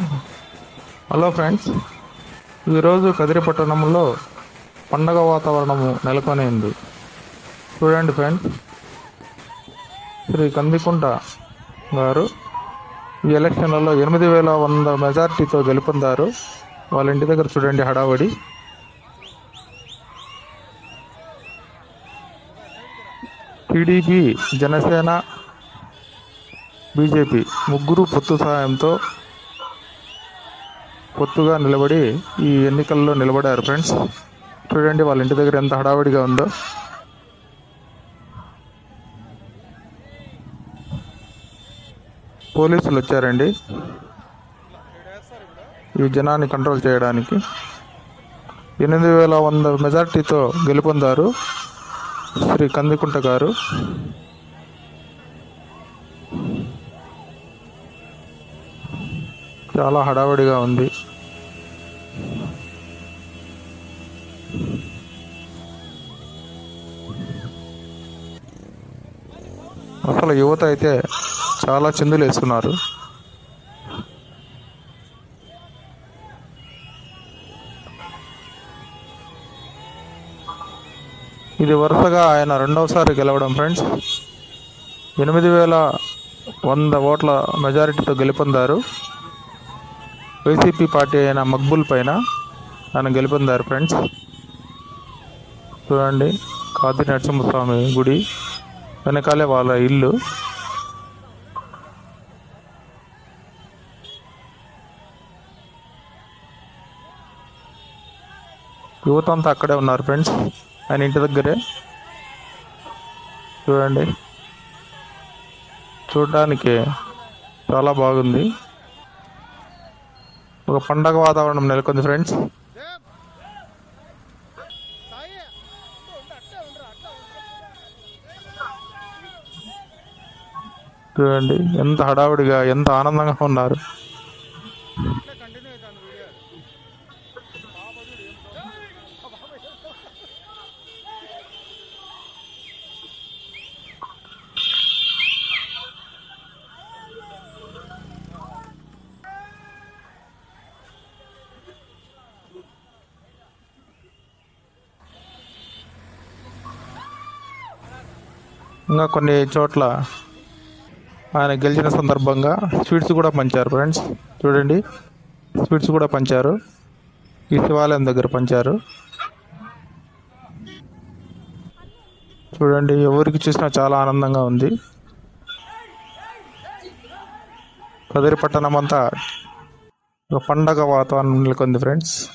Hello friends ఈరోజు కదిరి పట్టణంలో పండగ వాతావరణము నెలకొని ఉంది. చూడండి ఫ్రెండ్స్ శ్రీ కందికుంట గారు ఈ ఎలక్షన్లలో ఎనిమిది వేల వంద మెజార్టీతో గెలుపొందారు. వాళ్ళ ఇంటి దగ్గర చూడండి హడావడి. టీడీపీ జనసేన బీజేపీ ముగ్గురు పొత్తు సహాయంతో పొత్తుగా నిలబడి ఈ ఎన్నికల్లో నిలబడారు ఫ్రెండ్స్. చూడండి వాళ్ళ ఇంటి దగ్గర ఎంత హడావిడిగా ఉందో. పోలీసులు వచ్చారండి. ఈ జనాన్ని కంట్రోల్ చేయడానికి. ఎనిమిది వేల వంద మెజార్టీతో గెలుపొందారు శ్రీ కందికుంట గారు. చాలా హడావిడిగా ఉంది. అసలు యువత అయితే చాలా చిందులు వేస్తున్నారు. ఇది వరుసగా ఆయన రెండవసారి గెలవడం ఫ్రెండ్స్. ఎనిమిది వేల వంద ఓట్ల మెజారిటీతో గెలుపొందారు. వైసీపీ పార్టీ అయిన మక్బుల్ పైన ఆయన గెలుపొందారు ఫ్రెండ్స్. చూడండి కాది నరసింహస్వామి గుడి. వెనకాలే వాళ్ళ ఇల్లు. యువత అంతా అక్కడే ఉన్నారు ఫ్రెండ్స్. ఆయన ఇంటి దగ్గరే. చూడండి. చూడడానికి చాలా బాగుంది. ఒక పండగ వాతావరణం నెలకొంది ఫ్రెండ్స్. చూడండి ఎంత హడావుడిగా ఎంత ఆనందంగా ఉన్నారు. ఇంకా కొన్ని చోట్ల ఆయన గెలిచిన సందర్భంగా స్వీట్స్ కూడా పంచారు ఫ్రెండ్స్. చూడండి. స్వీట్స్ కూడా పంచారు. ఈ శివాలయం దగ్గర పంచారు. చూడండి. ఎవరికి చూసినా చాలా ఆనందంగా ఉంది. కదిరి పట్టణం అంతా ఒక పండగ వాతావరణం నెలకొంది ఫ్రెండ్స్.